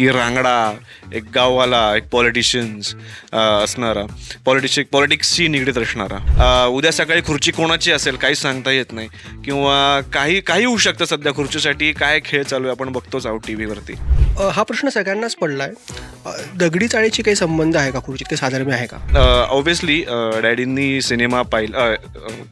की रांगडा एक गाववाला एक पॉलिटिशियन्स असणारा. पॉलिटिश पॉलिटिक्सशी निगडीत असणारा. उद्या सकाळी खुर्ची कोणाची असेल काही सांगता येत नाही. किंवा काही काही होऊ शकतं सध्या खुर्चीसाठी. काय खेळ चालू आहे आपण बघतोच आहोत टी व्हीवरती हा प्रश्न सगळ्यांनाच पडलाय. आहे दगडी चाळीची काही संबंध आहे का खुर्चीत काही साधर्म्य आहे का? ऑब्व्हियसली डॅडींनी सिनेमा पाहिला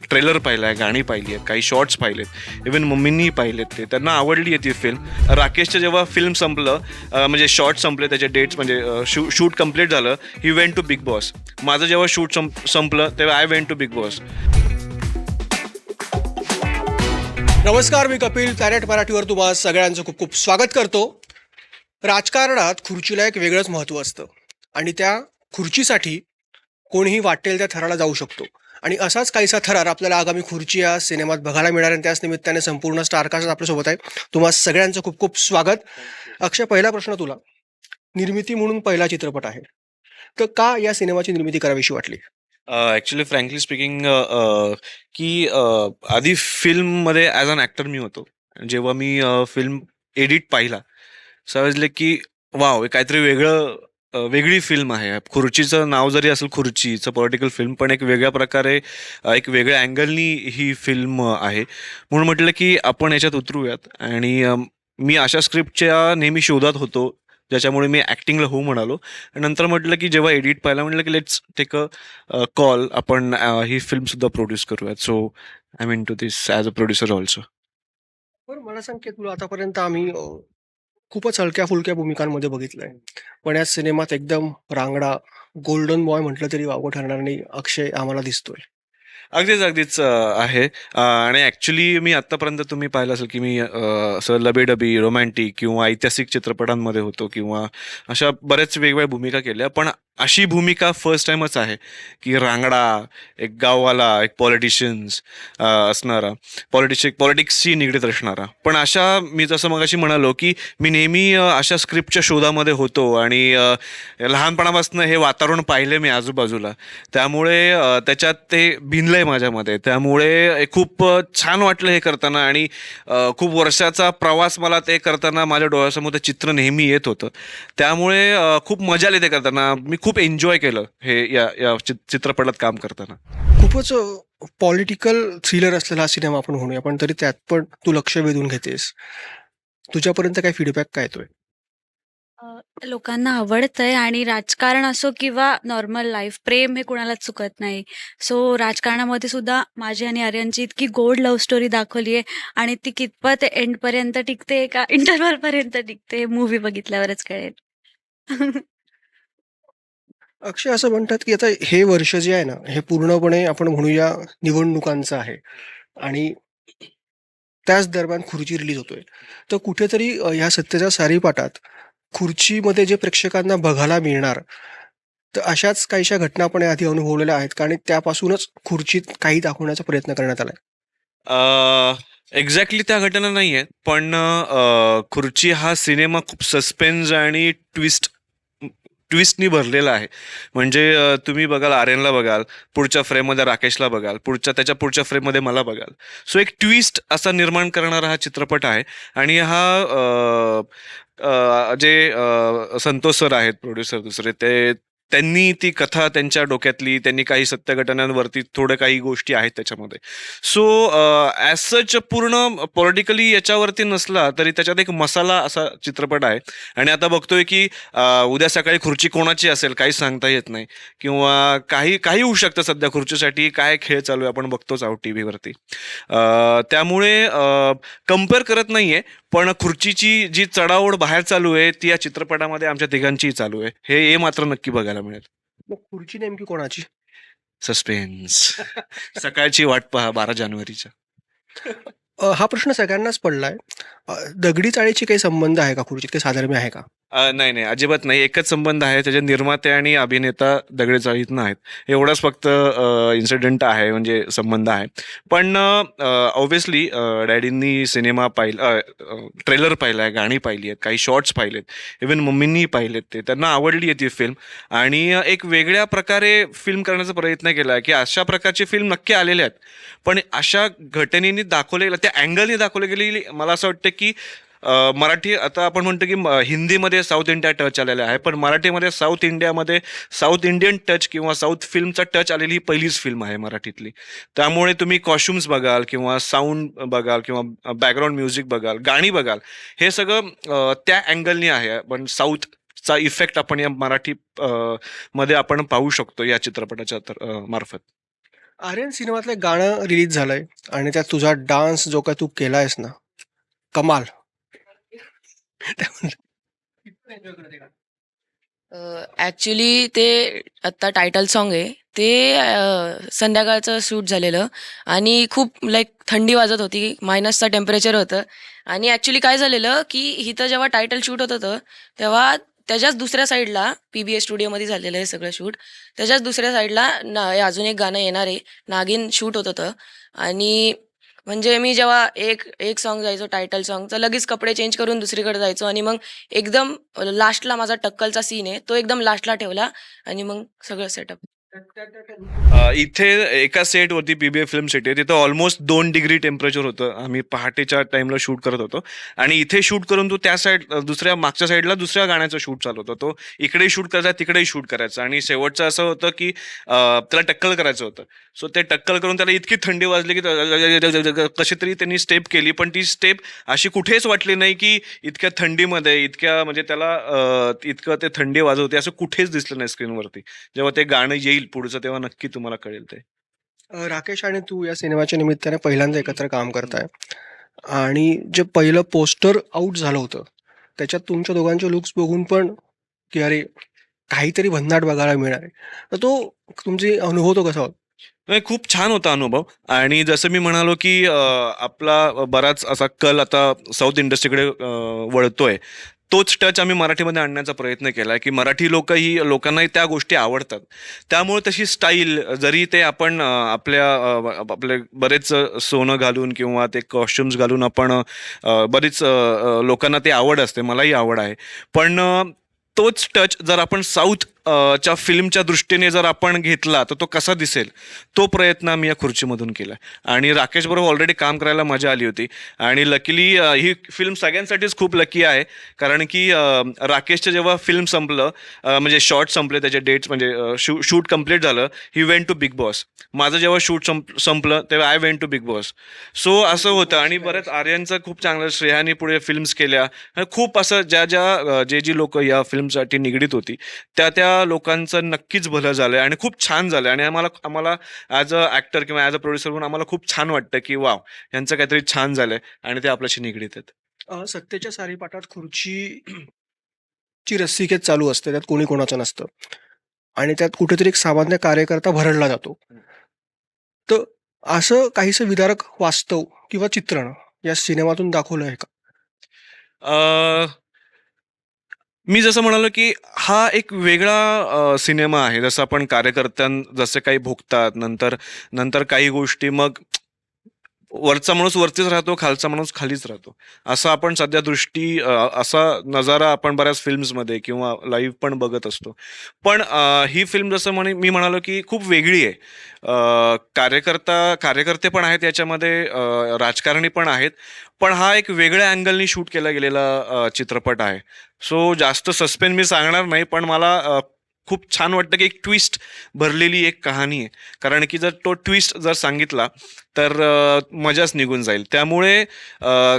ट्रेलर पाहिला आहे गाणी पाहिली आहेत काही शॉर्ट्स पाहिलेत. इवन मम्मींनीही पाहिलेत ते. त्यांना आवडली आहे ती फिल्म राकेशचं जेव्हा फिल्म संपलं म्हणजे शॉर्ट संपले त्याचे डेट्स म्हणजे शू शूट कंप्लीट झालं he went to Bigg Boss माझं जेव्हा शूट संपलं तेव्हा I went to Bigg Boss नमस्कार मी कपिल प्लॅनेट मराठीवर तुम्हाला सगळ्यांचं खूप खूप स्वागत करतो. राजकारणात खुर्चीला एक वेगळंच महत्त्व असतं. आणि त्या खुर्चीसाठी कोणीही वाटेल त्या थराला जाऊ शकतो. आणि असाच काहीसा थरार आपल्याला आगामी खुर्ची या सिनेमात बघायला मिळणार आणि त्याच निमित्ताने संपूर्ण स्टारकास्ट आपल्यासोबत आहे. तुम्हाला सगळ्यांचं खूप खूप स्वागत. अक्षय पहिला प्रश्न तुला. निर्मिती म्हणून पहिला चित्रपट आहे. तर का या सिनेमाची निर्मिती करावीशी वाटली? ॲक्च्युली फ्रँकली स्पीकिंग की आधी फिल्ममध्ये ॲज अन ॲक्टर मी होतो. जेव्हा मी फिल्म एडिट पाहिला समजले की वाव हे काहीतरी वेगळं अ, वेगळी फिल्म आहे. खुर्चीचं नाव जरी असेल खुर्चीचं पॉलिटिकल फिल्म पण एक वेगळ्या प्रकारे अ, एक वेगळ्या अँगलनी ही फिल्म आहे. म्हणून म्हटलं की आपण याच्यात उतरूयात. आणि अम, मी अशा स्क्रिप्टच्या नेहमी शोधात होतो ज्याच्यामुळे मी ॲक्टिंगला हो म्हणालो. आणि नंतर म्हटलं की जेव्हा एडिट पाहिला म्हटलं की लेट्स टेक अ कॉल आपण अ, ही फिल्मसुद्धा प्रोड्यूस करूयात. So I mean to this as a producer also बरं मला सांग की तुला आतापर्यंत आम्ही खूपच हलक्या फुलक्या भूमिकांमध्ये बघितलंय. पण या सिनेमात एकदम रांगडा गोल्डन बॉय म्हटलं तरी वावगं ठरणार नाही अक्षय आम्हाला दिसतोय. अगदीच अगदीच आहे. आणि ऍक्च्युली मी आतापर्यंत तुम्ही पाहिलं असेल की मी अ, असं लबेडबी रोमॅन्टिक किंवा ऐतिहासिक चित्रपटांमध्ये होतो किंवा अशा बऱ्याच वेगवेगळ्या भूमिका केल्या. पण अशी भूमिका फर्स्ट टाइमच आहे की रांगडा एक गाववाला एक पॉलिटिशियन्स असणारा पॉलिटिक्स पॉलिटिक्सशी निगडीत असणारा. पण अशा मी जसं मगाशी म्हणालो की मी नेहमी अशा स्क्रिप्टच्या शोधामध्ये होतो आणि लहानपणापासून हे वातावरण पाहिले मी आजूबाजूला. त्यामुळे त्याच्यात ते भिनलंय माझ्यामध्ये. त्यामुळे खूप छान वाटलं हे करताना आणि खूप वर्षाचा प्रवास मला ते करताना माझ्या डोळ्यासमोर ते चित्र नेहमी येत होतं. त्यामुळे खूप मजा आली ते करताना. मी खूप एन्जॉय केलं हे या या चित- चित्रपटात काम करताना. खूपच पॉलिटिकल थ्रिलर असलेला हा सिनेमा आपण म्हणूया पण तरी त्यात पण तू लक्ष वेधून घेतेस. तुझ्यापर्यंत काय फीडबॅक काय येतोय? लोकांना आवडतंय आणि राजकारण असो किंवा नॉर्मल लाईफ प्रेम हे कुणालाच चुकत नाही. सो राजकारणामध्ये सुद्धा माझी आणि आर्यनची इतकी गोड लव्ह स्टोरी दाखवली आहे आणि ती कितपत एंडपर्यंत टिकते का इंटरव्हलपर्यंत टिकते मूवी बघितल्यावरच कळेल. अक्षय असं म्हणतात की आता हे वर्ष जे आहे ना हे पूर्णपणे आपण म्हणूया निवडणुकांचं आहे. आणि त्याच दरम्यान खुर्ची रिलीज होतोय. तर कुठेतरी ह्या सत्तेच्या सारीपाटात खुर्चीमध्ये जे प्रेक्षकांना बघायला मिळणार तर अशाच काहीशा घटना आपण आधी अनुभवलेल्या आहेत. कारण त्यापासूनच खुर्चीत काही दाखवण्याचा प्रयत्न करण्यात आलाय. एक्झॅक्टली त्या घटना नाही आहेत पण खुर्ची हा सिनेमा खूप सस्पेन्स आणि ट्विस्ट ट्विस्टनी भरलेला आहे. म्हणजे तुम्ही बघाल आर्यनला बघाल पुढच्या फ्रेममध्ये राकेशला बघाल पुढच्या त्याच्या पुढच्या फ्रेममध्ये मला बघाल. सो एक ट्विस्ट असा निर्माण करणारा हा चित्रपट आहे. आणि हा जे संतोष सर आहेत प्रोड्युसर दुसरे ते त्यांनी ती कथा त्यांच्या डोक्यातली त्यांनी काही सत्य घटनांवरती थोड्या काही गोष्टी आहेत त्याच्यामध्ये. सो ॲज सच पूर्ण पॉलिटिकली याच्यावरती नसला तरी त्याच्यात एक मसाला असा चित्रपट आहे. आणि आता बघतोय की उद्या सकाळी खुर्ची कोणाची असेल काही सांगता येत नाही. किंवा काही काही होऊ शकतं सध्या खुर्चीसाठी काय खेळ चालू आहे आपण बघतोच आहोत टी व्हीवरती त्यामुळे कंपेअर करत नाहीये. पण खुर्चीची जी चढाओढ बाहेर चालू आहे ती या चित्रपटामध्ये आमच्या तिघांचीही चालू आहे. हे हे मात्र नक्की बघायला मिळेल. मग खुर्ची नेमकी कोणाची? सस्पेन्स. सकाळची वाट पहा बारा जानेवारीच्या. अ, हा प्रश्न सगळ्यांनाच पडलाय. अ, दगडी चाळीची काही संबंध आहे का खुर्चीत? काही साधर्म्य आहे का? अ, नाही नाही अजिबात नाही. एकच संबंध आहे त्याचे निर्माते आणि अभिनेता दगडे चाळीतनं आहेत एवढाच फक्त इन्सिडेंट आहे म्हणजे संबंध आहे. पण ऑब्व्हियसली डॅडींनी सिनेमा पाहिला ट्रेलर पाहिला आहे गाणी पाहिली आहेत काही शॉर्ट्स पाहिलेत. इवन मम्मींनीही पाहिलेत ते. त्यांना आवडली आहे ती फिल्म आणि एक वेगळ्या प्रकारे फिल्म करण्याचा प्रयत्न केला आहे की अशा प्रकारची फिल्म नक्की आलेल्या आहेत. पण अशा घटनेनी दाखवले त्या अँगलनी दाखवली गेलेली मला असं वाटतं की मराठी आता आपण म्हणतो की म- हिंदीमध्ये साऊथ इंडिया टच आलेला आहे. पण मराठीमध्ये साऊथ इंडियामध्ये साऊथ इंडियन टच किंवा साऊथ फिल्मचा टच आलेली ही पहिलीच फिल्म आहे मराठीतली. त्यामुळे तुम्ही कॉस्ट्युम्स बघाल किंवा साऊंड बघाल किंवा बॅकग्राऊंड म्युझिक बघाल गाणी बघाल हे सगळं त्या अँगलनी आहे. पण साऊथचा इफेक्ट आपण या मराठी मध्ये आपण पाहू शकतो या चित्रपटाच्या तर- मार्फत. आर्यन सिनेमातलं एक गाणं रिलीज झालंय आणि त्यात तुझा डान्स जो काय तू केलायस ना कमाल. ॲक्च्युली ते आत्ता टायटल सॉन्ग आहे. ते अ, संध्याकाळचं शूट झालेलं. आणि खूप लाईक थंडी वाजत होती. मायनसचं टेम्परेचर होतं. आणि ॲक्च्युली काय झालेलं की इथं जेव्हा टायटल शूट होत होतं तेव्हा त्याच्याच दुसऱ्या साईडला पी बी एस स्टुडिओमध्ये झालेलं आहे सगळं शूट त्याच्याच दुसऱ्या साईडला ना हे अजून एक गाणं येणार आहे. नागिन शूट होत होतं. आणि म्हणजे मी जेव्हा एक एक सॉन्ग जायचो टायटल सॉन्ग तर लगेच कपडे चेंज करून दुसरीकडे जायचो आणि मग एकदम लास्टला माझा टक्कलचा सीन आहे तो एकदम लास्टला ठेवला आणि मग सगळं सेटअप इथे एका सेट वरती पीबीए फिल्म सिटी तिथं ऑलमोस्ट दोन डिग्री टेम्परेचर होतं. आम्ही पहाटेच्या टाइमला शूट करत होतो. आणि इथे शूट करून तो त्या साईड दुसऱ्या मागच्या साईडला दुसऱ्या गाण्याचं शूट चालू होतं. तो इकडे शूट करायचा तिकडेही शूट करायचा. आणि शेवटचं असं होतं की त्याला टक्कल करायचं होतं. सो ते टक्कल करून त्याला इतकी थंडी वाजली की कशी तरी त्यांनी स्टेप केली. पण ती स्टेप अशी कुठेच वाटली नाही की इतक्या थंडीमध्ये इतक्या म्हणजे त्याला इतकं ते थंडी वाजवते असं कुठेच दिसलं नाही स्क्रीनवरती जेव्हा ते गाणं येईल पुढचं तेव्हा नक्की तुम्हाला कळेल ते. राकेश आणि तू या सिनेमाच्या निमित्ताने पहिल्यांदा एकत्र काम करताय. आणि जे पहिलं पोस्टर आउट झालं होतं त्याच्यात तुमच्या दोघांचे लुक्स बघून पण की अरे काहीतरी भन्नाट बघायला मिळणार आहे. तर तो तुमचे अनुभव तो कसा होता? नाही, खूप छान होता अनुभव. आणि जसं मी म्हणालो की आपला बराच असा कल आता साऊथ इंडस्ट्रीकडे वळतोय. तोच टच आम्ही मराठीमध्ये आणण्याचा प्रयत्न केला की मराठी लोक ही लोकांनाही त्या गोष्टी आवडतात. त्यामुळे तशी स्टाईल जरी ते आपण आपल्या आपले बरेच सोनं घालून किंवा ते कॉस्ट्युम्स घालून आपण बरीच लोकांना ते आवड असते मलाही आवड आहे. पण तोच टच जर आपण साऊथ च्या फिल्मच्या दृष्टीने जर आपण घेतला तर तो कसा दिसेल? तो प्रयत्न आम्ही या खुर्चीमधून केला. आणि राकेश बरोबर ऑलरेडी काम करायला मजा आली होती. आणि लकीली ही फिल्म सगळ्यांसाठीच खूप लकी आहे. कारण की राकेशचं जेव्हा फिल्म संपलं म्हणजे शॉर्ट संपले त्याचे डेट्स म्हणजे शू शूट कंप्लीट झालं he went to Bigg Boss माझं जेव्हा शूट संप संपलं तेव्हा I went to Bigg Boss so असं होतं. आणि बरंच आर्यनचं खूप चांगलं श्रेयाने पुढे फिल्म्स केल्या. खूप असं ज्या ज्या जे जी लोक या फिल्मसाठी निगडीत होती त्या त्या लोकांचं नक्कीच भलं झालं आणि खूप छान झालं आणि आम्हाला आम्हाला ॲज अ ॲक्टर किंवा ॲज अ प्रोड्युसर म्हणून आम्हाला खूप छान वाटतं की वाव यांचं काहीतरी छान झालंय आणि ते आपल्याशी निगडीत आहेत. सत्तेच्या सारीपाठात खुर्ची ची रस्सीखेच चालू असते त्यात कोणी कोणाचं नसतं. आणि त्यात कुठेतरी एक सामान्य कार्यकर्ता भरडला जातो. तर असं काहीसं विदारक वास्तव किंवा चित्रण या सिनेमातून दाखवलं आहे का? अ, मी जसं म्हणालो की हा एक वेगळा सिनेमा आहे. जसं आपण कार्यकर्त्यां जसे काही भोगतात नंतर नंतर काही गोष्टी मग वरचा माणूस वरतीच राहतो खालचा माणूस खालीच राहतो. असा आपण सध्या दृष्टी असा नजारा आपण बऱ्याच फिल्म्समध्ये किंवा लाईव्ह पण बघत असतो. पण ही फिल्म जसं म्हणे मी म्हणालो की खूप वेगळी आहे. कार्यकर्ता कार्यकर्ते पण आहेत याच्यामध्ये राजकारणी पण आहेत. पण हा एक वेगळ्या अँगलनी शूट केला गेलेला चित्रपट आहे. सो जास्त सस्पेन्स मी सांगणार नाही पण मला खूप छान वाटतं की एक ट्विस्ट भरलेली एक कहाणी आहे. कारण की जर तो ट्विस्ट जर सांगितला तर मजाच निघून जाईल. त्यामुळे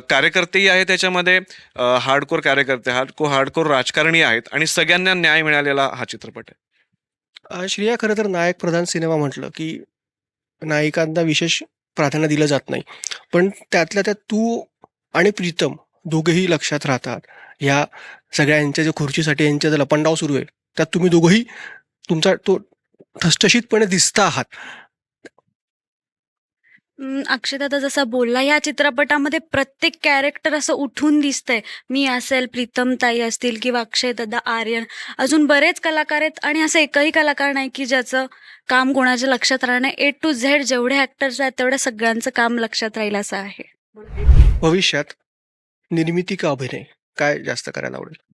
कार्यकर्तेही आहेत त्याच्यामध्ये हार्डकोर कार्यकर्ते हार्डको हार्डकोर राजकारणी आहेत आणि सगळ्यांना न्याय मिळालेला हा चित्रपट आहे. श्रेया खरं तर नायक प्रधान सिनेमा म्हटलं की नायिकांना विशेष प्राधान्य दिलं जात नाही. पण त्यातल्या त्यात तू आणि प्रीतम दोघेही लक्षात राहतात. ह्या सगळ्यांच्या जे खुर्चीसाठी यांच्या जर लपंडाव सुरू आहे त्यात तुम्ही दोघंही तुमचा तो ठसठशीतपणे दिसता आहात. अक्षय दादा जसा बोलला या चित्रपटामध्ये प्रत्येक कॅरेक्टर असं उठून दिसतंय. मी असेल प्रीतम ताई असतील किंवा अक्षय दादा आर्यन अजून बरेच कलाकार आहेत आणि असं एकही कलाकार नाही की ज्याचं काम कोणाच्या लक्षात राहणं ए टू झेड जेवढे ॲक्टर्स आहेत तेवढ्या सगळ्यांचं काम लक्षात राहील असं आहे. भविष्यात निर्मिती का अभिनय? काय जास्त करायला आवडेल?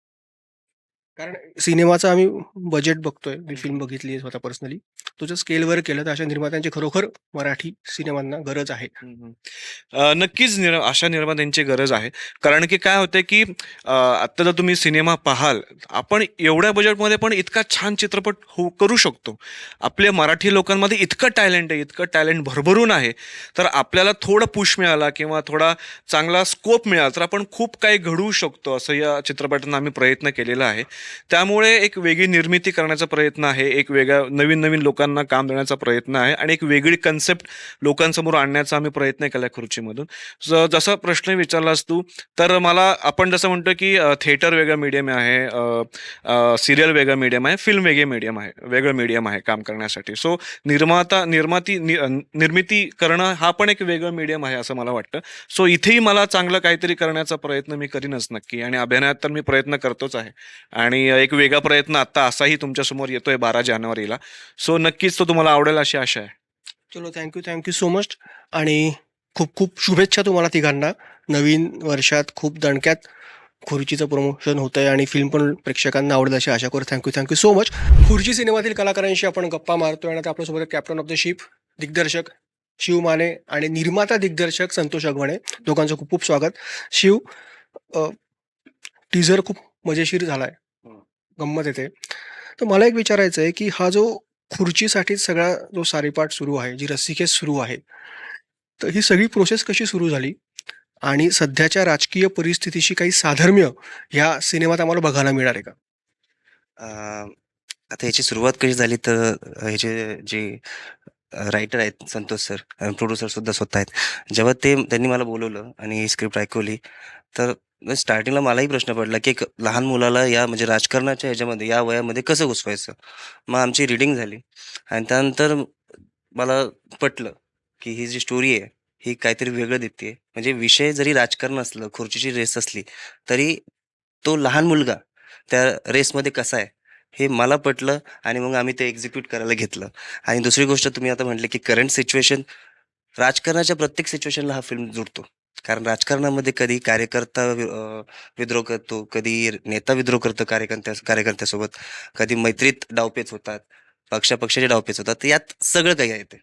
कारण सिनेमाचं आम्ही बजेट बघतोय. मी फिल्म बघितली आहे स्वतः पर्सनली तो जर स्केलवर केलं तर अशा निर्मात्यांची खरोखर मराठी सिनेमांना गरज आहे. नक्कीच निर अशा निर्मात्यांची गरज आहे. कारण की काय होतं की आत्ता जर तुम्ही सिनेमा पाहाल आपण एवढ्या बजेटमध्ये पण इतका छान चित्रपट हो करू शकतो. आपल्या मराठी लोकांमध्ये इतकं टॅलेंट आहे इतकं टॅलेंट भरभरून आहे. तर आपल्याला थोडं पुश मिळाला किंवा थोडा चांगला स्कोप मिळाला तर आपण खूप काही घडवू शकतो असं या चित्रपटांना आम्ही प्रयत्न केलेला आहे. त्यामुळे एक वेगळी निर्मिती करण्याचा प्रयत्न आहे एक वेगळा नवीन नवीन लोकांना काम देण्याचा प्रयत्न आहे आणि एक वेगळी कन्सेप्ट लोकांसमोर आणण्याचा आम्ही प्रयत्न केला खुर्चीमधून. जसा प्रश्न विचारलास तू तर मला आपण जसं म्हणतो की थिएटर वेगळं मीडियम आहे सिरियल वेगळं मीडियम आहे फिल्म वेगळे मीडियम आहे वेगळं मीडियम आहे काम करण्यासाठी. सो निर्माता निर्माती निर्मिती करणं हा पण एक वेगळं मीडियम आहे असं मला वाटतं. सो इथेही मला चांगलं काहीतरी करण्याचा प्रयत्न मी करीनच नक्की आणि अभिनयात तर मी प्रयत्न करतोच आहे. आणि एक वेगळा प्रयत्न आता असाही तुमच्यासमोर येतोय बारा जानेवारीला. सो नक्की नक्कीच तो तुम्हाला आवडेल अशी आशा आहे. चलो थँक्यू थँक्यू सो मच आणि खूप खूप शुभेच्छा तुम्हाला तिघांना. नवीन वर्षात खूप दणक्यात खुर्चीचं प्रमोशन होतं आहे आणि फिल्म पण प्रेक्षकांना आवडेल अशी आशा करू. थँक्यू थँक्यू सो मच खुर्ची सिनेमातील कलाकारांशी आपण गप्पा मारतोय आणि आता आपल्यासोबत कॅप्टन ऑफ द शिप दिग्दर्शक शिव माने आणि निर्माता दिग्दर्शक संतोष अगवणे. दोघांचं खूप खूप स्वागत. शिव टीझर खूप मजेशीर झालाय. गंमत येते. तर मला एक विचारायचं आहे की हा जो खुर्चीसाठी सगळा जो सारेपाठ सुरू आहे जी रस्सीखेच सुरू आहे तर ही सगळी प्रोसेस कशी सुरू झाली? आणि सध्याच्या राजकीय परिस्थितीशी काही साधर्म्य ह्या सिनेमात आम्हाला बघायला मिळणार आहे का? आता ह्याची सुरुवात कशी झाली तर ह्याचे जे रायटर आहेत संतोष सर आणि प्रोड्युसर सुद्धा स्वतः आहेत. जेव्हा ते त्यांनी मला बोलवलं आणि ही स्क्रिप्ट ऐकवली तर स्टार्टिंगला मलाही प्रश्न पडला की एक लहान मुलाला या म्हणजे राजकारणाच्या ह्याच्यामध्ये या वयामध्ये कसं घुसवायचं? मग आमची रिडिंग झाली. आणि त्यानंतर मला पटलं की ही जी स्टोरी आहे ही काहीतरी वेगळं देते म्हणजे विषय जरी राजकारण असलं खुर्चीची रेस असली तरी तो लहान मुलगा त्या रेसमध्ये कसा आहे हे मला पटलं आणि मग आम्ही ते एक्झिक्यूट करायला घेतलं. आणि दुसरी गोष्ट तुम्ही आता म्हटले की करंट सिच्युएशन राजकारणाच्या प्रत्येक सिच्युएशनला हा फिल्म जुडतो. कारण राजकारणामध्ये कधी कार्यकर्ता विद्रोह करतो कधी नेता विद्रोह करतो कार्यकर्त्या कार्यकर्त्यासोबत कधी मैत्रीत डावपेच होतात पक्षापक्षाचे डावपेच होतात तर यात सगळं काही आहे ते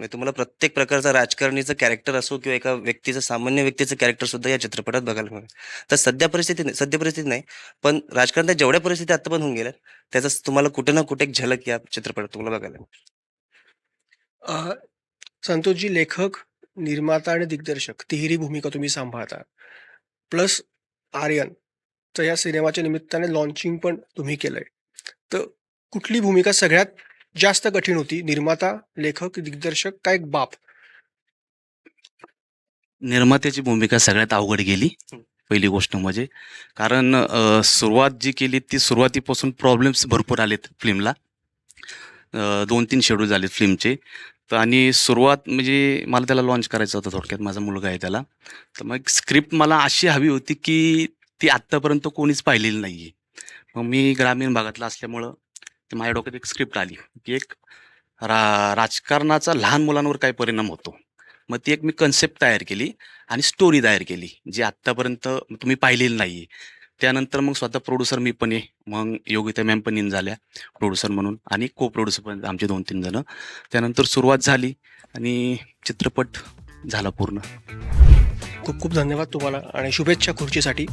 म्हणजे तुम्हाला प्रत्येक प्रकारचा राजकारणीचं कॅरेक्टर असो किंवा एका व्यक्तीचं सामान्य व्यक्तीचं कॅरेक्टर सुद्धा या चित्रपटात बघायला मिळेल तर सध्या परिस्थिती नाही सध्या परिस्थिती नाही पण राजकारणात जेवढ्या परिस्थिती आता पण होऊन गेल्या त्याचा तुम्हाला कुठे ना कुठे एक झलक या चित्रपटात तुम्हाला बघायला मिळेल. संतोषजी लेखक निर्माता आणि दिग्दर्शक तिहेरी भूमिका तुम्ही सांभाळता. प्लस आर्यन तर या सिनेमाच्या निमित्ताने लॉन्चिंग पण तुम्ही केलंय. तर कुठली भूमिका सगळ्यात जास्त कठीण होती? निर्माता लेखक दिग्दर्शक काय एक बाप? निर्मात्याची भूमिका सगळ्यात अवघड गेली पहिली गोष्ट म्हणजे. कारण अ, सुरुवात जी केली ती सुरुवातीपासून प्रॉब्लेम्स भरपूर आलेत फिल्मला. दोन तीन शेड्यूल झालेत फिल्मचे. तर आणि सुरुवात म्हणजे मला त्याला लॉन्च करायचं होतं थोडक्यात माझा मुलगा आहे त्याला. तर मग स्क्रिप्ट मला अशी हवी होती की ती आत्तापर्यंत कोणीच पाहिलेली नाही आहे मग मी ग्रामीण भागातला असल्यामुळं ते माझ्या डोक्यात एक स्क्रिप्ट आली की एक रा राजकारणाचा लहान मुलांवर काय परिणाम होतो. मग ती एक मी कन्सेप्ट तयार केली आणि स्टोरी तयार केली जी आत्तापर्यंत तुम्ही पाहिलेली नाही आहे त्यानंतर मग स्वतः प्रोड्युसर मी पण आहे मग योगिता मॅम पण इन झाल्या प्रोड्युसर म्हणून आणि को प्रोड्युसर पण आमचे दोन तीन जण. त्यानंतर सुरुवात झाली आणि चित्रपट झाला पूर्ण. खूप खूप धन्यवाद तुम्हाला आणि शुभेच्छा खुर्चीसाठी.